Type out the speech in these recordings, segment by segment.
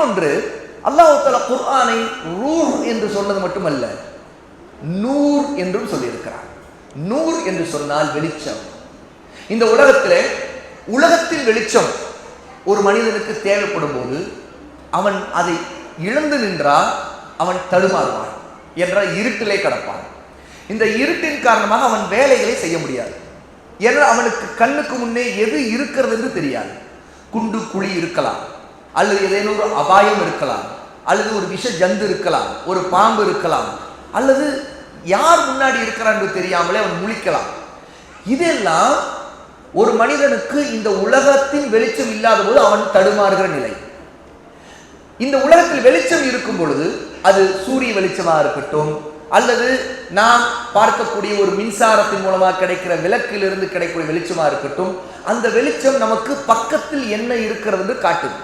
இன்னொன்று அல்லாஹால குர்ஆனை ரூஹ் என்று சொன்னது மட்டுமல்ல நூர் என்றும் சொல்லியிருக்கிறார். நூர் என்று சொன்னால் வெளிச்சம். இந்த உலகத்தில் உலகத்தின் வெளிச்சம் ஒரு மனிதனுக்கு தேவைப்படும் போது அவன் அதை இழந்து நின்றால் அவன் தடுமாறுவான் என்றால் இருட்டிலே கடப்பான். இந்த இருட்டின் காரணமாக அவன் வேலைகளை செய்ய முடியாது. ஏன்னா அவனுக்கு கண்ணுக்கு முன்னே எது இருக்கிறது என்று தெரியாது. குண்டு குழி இருக்கலாம். அல்லது ஏதேனும் ஒரு அபாயம் இருக்கலாம் அல்லது ஒரு விஷ ஜந்து இருக்கலாம் ஒரு பாம்பு இருக்கலாம் அல்லது யார் முன்னாடி இருக்கிறான் தெரியாமலே அவன் முழிக்கலாம். இதெல்லாம் ஒரு மனிதனுக்கு இந்த உலகத்தின் வெளிச்சம் இல்லாத போது அவன் தடுமாறுகிற நிலை. இந்த உலகத்தில் வெளிச்சம் இருக்கும் பொழுது அது சூரிய வெளிச்சமாக இருக்கட்டும் அல்லது நாம் பார்க்கக்கூடிய ஒரு மின்சாரத்தின் மூலமாக கிடைக்கிற விளக்கிலிருந்து கிடைக்கக்கூடிய வெளிச்சமா இருக்கட்டும் அந்த வெளிச்சம் நமக்கு பக்கத்தில் என்ன இருக்கிறது காட்டுது.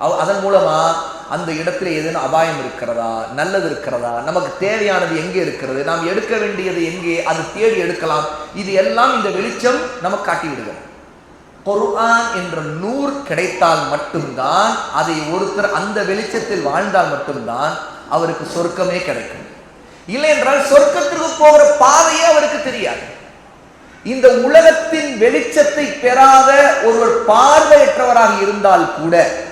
அதன் மூலமா அந்த இடத்துல ஏதேனும் அபாயம் இருக்கிறதா? நல்லது இருக்கிறதா? நமக்கு தேவையானது எங்கே இருக்கிறது? நாம் எடுக்க வேண்டியது எங்கே? அது தேடி எடுக்கலாம். இது எல்லாம் இந்த வெளிச்சம் நமக்கு காட்டிவிடுகிறது. குர்ஆன் என்ற நூர் கிடைத்தால் மட்டும்தான் அதை ஒருத்தர் அந்த வெளிச்சத்தில் வாழ்ந்தால் மட்டும்தான் அவருக்கு சொர்க்கமே கிடைக்கும். இல்லை என்றால் சொர்க்கத்திற்கு போகிற பாதையே அவருக்கு தெரியாது. இந்த உலகத்தின் வெளிச்சத்தை பெறாத ஒருவர் பார்வையற்றவராக இருந்தால் கூட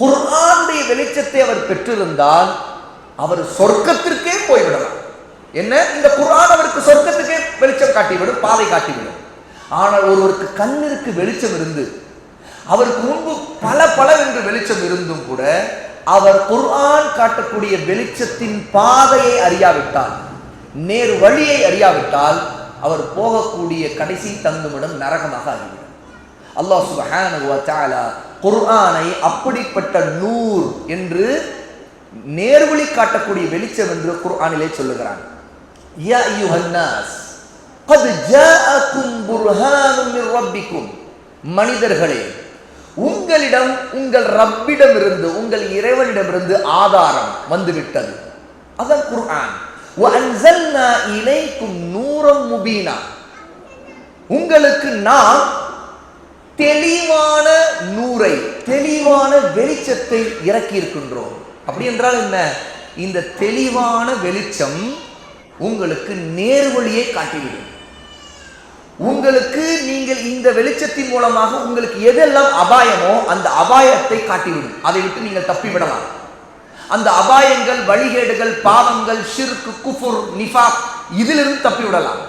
குர்ஆனுடைய வெளிச்சத்தை அவர் பெற்றிருந்தால் அவர் சொர்க்கத்திற்கே போய்விடலாம். என்ன? இந்த குர்ஆன் அவருக்கு சொர்க்கத்துக்கே வெளிச்சம் காட்டிவிடும் பாதை காட்டிவிடும். ஆனால் ஒருவருக்கு கண்ணிற்கு வெளிச்சம் இருந்து அவருக்கு முன்பு பல பல என்று வெளிச்சம் இருந்தும் கூட அவர் குர்ஆன் காட்டக்கூடிய வெளிச்சத்தின் பாதையை அறியாவிட்டால் நேர் வழியை அறியாவிட்டால் அவர் போகக்கூடிய கடைசி தங்குமிடம் நரகமாக ஆகிவிடும். அல்லாஹ் சுப்ஹானஹு வ தஆலா குர்ஆனை அப்படிப்பட்ட நூர் என்று நேர்வழி காட்டக்கூடிய வெளிச்சம் என்று குர்ஆனிலே சொல்லுகிறான் யா யுஹன்னாஸ் கத் ஜாஅக்கும் புர்ஹானும் மின் ரப்பிக்கும். மனிதர்களே உங்களிடம் உங்கள் ரப்பிடமிருந்து உங்கள் இறைவனிடமிருந்து ஆதாரம் வந்துவிட்டது. அதான் குர்ஆன். இணைக்கும் நூறம் முபீனா. உங்களுக்கு நான் தெளிவான நூரை தெளிவான வெளிச்சத்தை இறக்கி இருக்கின்றோம் அப்படி என்றால் என்ன? இந்த தெளிவான வெளிச்சம் உங்களுக்கு நேர்வழியை காட்டிவிடும். உங்களுக்கு நீங்கள் இந்த வெளிச்சத்தின் மூலமாக உங்களுக்கு எதெல்லாம் அபாயமோ அந்த அபாயத்தை காட்டிவிடும். அதை விட்டு நீங்கள் தப்பிவிடலாம் அந்த அபாயங்கள் வழிகேடுகள் பாவங்கள் ஷிர்கு குஃபுர் நிஃபாக் இதிலிருந்து தப்பி விடலாம்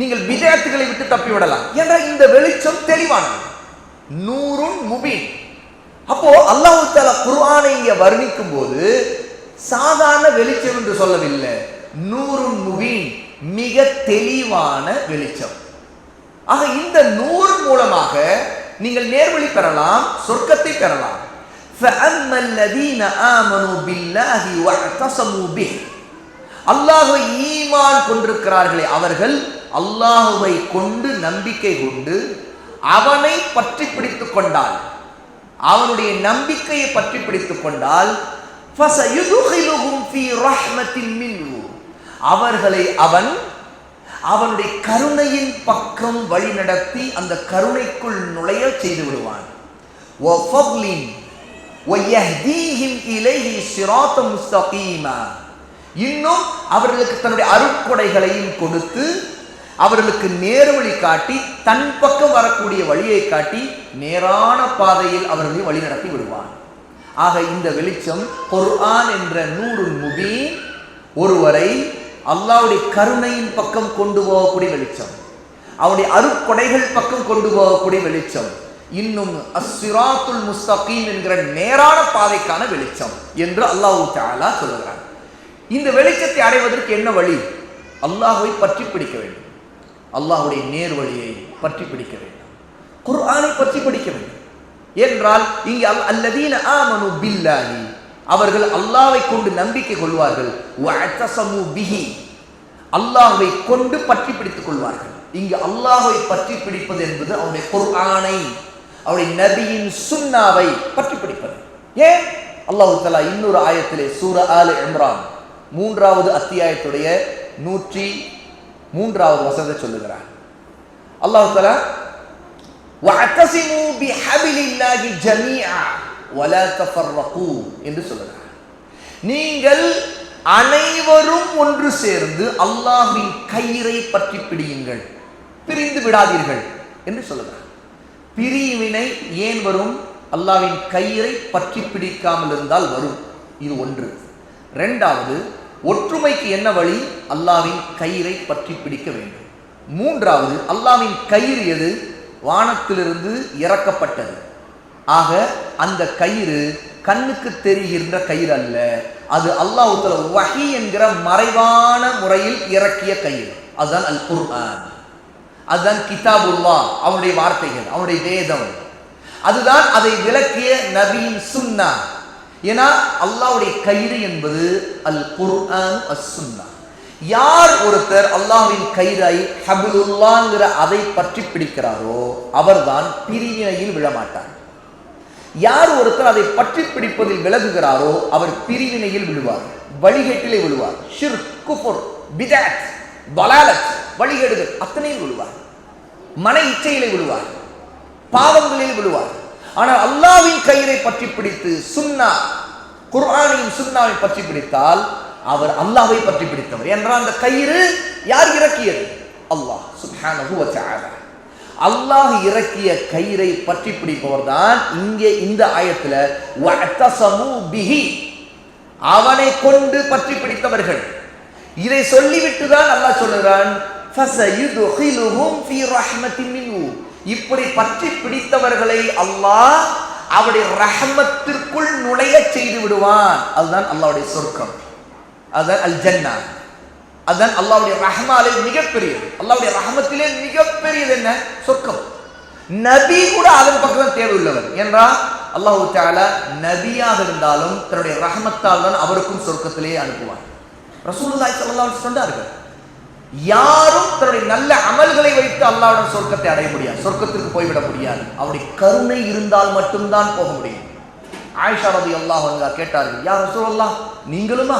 நீங்கள் விஜயத்துகளை விட்டு தப்பி விடலாம் என்ற இந்த வெளிச்சம் தெளிவானது. நூறும் முபீன். அப்போ அல்லாஹு தாலா குர்ஆனை இங்கே வர்ணிக்கும் போது சாதாரண வெளிச்சம் என்று சொல்லவில்லை. நூறும் முபீன் மிக தெளிவான வெளிச்சம். ஆக இந்த நூறு மூலமாக நீங்கள் நேர்வழி பெறலாம் சொர்க்கத்தை பெறலாம். அல்லாஹுவை ஈமான் கொண்டிருக்கிறார்களே அவர்கள் அல்லாஹுவை கொண்டு நம்பிக்கை கொண்டு அவனை பற்றி பிடித்துக் கொண்டால் அவனுடைய நம்பிக்கையை பற்றி பிடித்துக் கொண்டால் அவர்களை அவன் அவனுடைய கருணையின் பக்கம் வழி நடத்தி அந்த கருணைக்குள் நுழைய செய்து விடுவான். இன்னும் அவர்களுக்கு தன்னுடைய அருட்கொடைகளையும் கொடுத்து அவர்களுக்கு நேர்வழி காட்டி தன் பக்கம் வரக்கூடிய வழியை காட்டி நேரான பாதையில் அவர்களை வழி நடத்தி விடுவான். ஆக இந்த வெளிச்சம் குர்ஆன் என்ற நூறு முபி ஒருவரை அல்லாவுடைய கருணையின் பக்கம் கொண்டு போகக்கூடிய வெளிச்சம் அவனுடைய அருக்கொடைகள் பக்கம் கொண்டு போகக்கூடிய வெளிச்சம் இன்னும் அஸ்ஸிராத்துல் முஸ்தகீம் என்கிற நேரான பாதைக்கான வெளிச்சம் என்று அல்லாஹ் தஆலா சொல்லுகிறான். இந்த வெளிச்சத்தை அடைவதற்கு என்ன வழி? அல்லாஹுவை பற்றி பிடிக்க வேண்டும். அல்லாஹுடைய நேர் வழியை பற்றி பிடிக்க வேண்டும். குர்ஆனை பற்றி பிடிக்க வேண்டும். என்றால் இங்கே அல் அல்லதீன ஆமனு பில்லாஹி. அவர்கள் அல்லாவை கொண்டு நம்பிக்கை கொள்வார்கள். பிஹி. அல்லாஹை கொண்டு பற்றி பிடித்துக் கொள்வார்கள். இங்கு அல்லாஹை பற்றி பிடிப்பது என்பது அவருடைய குர்ஆனை அவருடைய நபியின் சுன்னாவை பற்றி பிடிப்பது. ஏன்? அல்லாஹ் தலா இன்னொரு ஆயத்திலே சூர ஆலு இம்ரான் மூன்றாவது அத்தியாயத்துடைய நூற்றி மூன்றாவது வசனத்தை சொல்லுகிறார் அல்லாஹ் தஆலா وَاعْتَصِمُوا بِحَبْلِ اللَّهِ جَمِيعًا வல தஃபர்ரகு என்று சொல்லுகிறான் நீங்கள் அனைவரும் ஒன்று சேர்ந்து அல்லாஹ்வின் கயிறை பற்றி பிடியுங்கள் பிரிந்து விடாதீர்கள் என்று சொல்லுகிறான் பிரிவினை ஏன் வரும் அல்லாஹ்வின் கயிறை பற்றி பிடிக்காமல் இருந்தால் வரும் இது ஒன்று ரெண்டாவது ஒற்றுமைக்கு என்ன வழி? அல்லாஹ்வின் கயிறை பற்றி பிடிக்க வேண்டும். மூன்றாவது அல்லாவின் கயிறு எது? வானத்திலிருந்து இறக்கப்பட்டது. ஆக அந்த கயிறு கண்ணுக்கு தெரிகின்ற கயிறு அல்ல அது அல்லாஹுத்தல வகி என்கிற மறைவான முறையில் இறக்கிய கயிறு. அதுதான் அல் குர்ஆன் அதுதான் கிதாபுல்லா அவனுடைய வார்த்தைகள் அவனுடைய வேதம். அதுதான் அதை விளக்கிய நபியின் சுன்னா. ஏன்னா அல்லாஹ்வுடைய கயிறு என்பது அல் குர்ஆன் அஸ் சுன்னா யார் ஒருத்தர் அல்லாஹின் கயிறை ஹபிலுல்லாங்கிற அதை பற்றி பிடிக்கிறாரோ அவர்தான் பிரிவினையில் விழமாட்டார். யார் ஒருத்தர் அதை பற்றி பிடிப்பதில் விலகுகிறாரோ அவர் பிரிவினையில் விழுவார். வழிகேட்டிலே விழுவார். ஷிர் குஃபுர் பிதாத் பலாலத் வழிகேடுகள் அத்தனையில் விழுவார். மன இச்சையிலே விழுவார். பாவங்களில் விழுவார். ஆனால் அல்லாவின் கயிறை பற்றி பிடித்து சுன்னா குர்ஆனையும் சுன்னாவை பற்றி பிடித்தால் அவர் அல்லாவை பற்றி பிடித்தவர். என்றால் அந்த கயிறு யார் இறக்கியது? அல்லாஹ் சுப்ஹானஹு அல்லாஹ் இறக்கிய கயிறை பற்றி பிடிப்பவர் தான் இங்கே இந்த ஆயத்தில் பிஹி. அவனை கொண்டு பற்றி பிடித்தவர்கள். இதை சொல்லிவிட்டு தான் அல்லாஹ் சொல்லுகிறான் இப்படி பற்றி பிடித்தவர்களை அல்லாஹ் அவருடைய ரஹமத்திற்குள் நுழைய செய்து விடுவான். அதுதான் அல்லாவுடைய சொர்க்கம். அதுதான் அல் ஜன்னா அதுதான் அல்லாவுடைய ரஹமாலே மிகப்பெரியது. அல்லாவுடைய ரஹமத்திலே மிகப்பெரியது என்ன? சொர்க்கம். நபி கூட அதன் பக்கம் தான் தேவையுள்ளவர். என்றால் அல்லாஹு தாலா நபியாக இருந்தாலும் தன்னுடைய ரஹமத்தால் தான் அவருக்கும் சொர்க்கத்திலே அனுப்புவார் ரசூலுல்லாஹி ஸல்லல்லாஹு சொன்னார்கள். யாரும் தன்னுடைய நல்ல அமல்களை வைத்து அல்லாவுடன் சொர்க்கத்தை அடைய முடியாது. சொர்க்கத்திற்கு போய்விட முடியாது. அவருடைய கருணை இருந்தால் மட்டும்தான் போக முடியும். ஆயிஷா ரதி அல்லாஹ் அங்க கேட்டார்கள் யார் ரசூலுல்லாஹ் நீங்களுமா?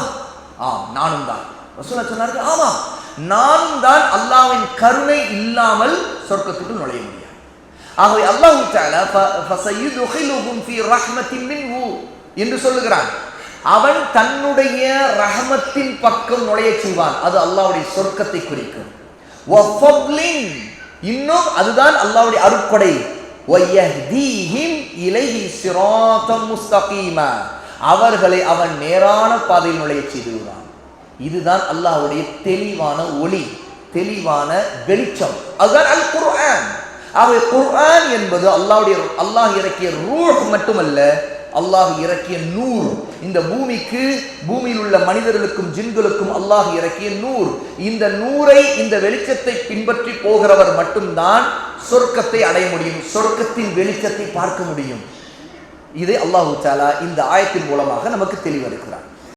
ஆ நானும் தான். ரசூலா சொன்னார்கள் ஆமா நானும் தான் அல்லாவின் கருணை இல்லாமல் சொர்க்கத்துக்கு நுழைய முடியாது. ஆகவே அல்லாஹ் என்று சொல்லுகிறான். அவன் தன்னுடைய ரஹமத்தின் பக்கம் நுழைய செய்வான். அது அல்லாவுடைய சொர்க்கத்தை குறிக்கும். இன்னும் அதுதான் அல்லாவுடைய அருட்கொடை. அவர்களை அவன் நேரான பாதையில் நுழைய செய்துவிடுவான். இதுதான் அல்லாஹ்வுடைய தெளிவான ஒளி தெளிவான வெளிச்சம். அதுதான் அல் குர்ஆன். ஆகவே குர்ஆன் என்பது அல்லாவுடைய அல்லாஹ் இறக்கிய ரூஹ் மட்டுமல்ல அல்லாஹ் இறக்கிய நூறு இந்த பூமிக்கு பூமியில் உள்ள மனிதர்களுக்கும் ஜின்களுக்கும் அல்லாஹ் இறக்கிய நூறு இந்த நூரை இந்த வெளிச்சத்தை பின்பற்றி போகிறவர் மட்டும்தான் சொர்க்கத்தை அடைய முடியும். சொர்க்கத்தின் வெளிச்சத்தை பார்க்க முடியும். இதை அல்லாஹு தாலா இந்த ஆயத்தின் மூலமாக நமக்கு தெளிவெடுக்கிறார்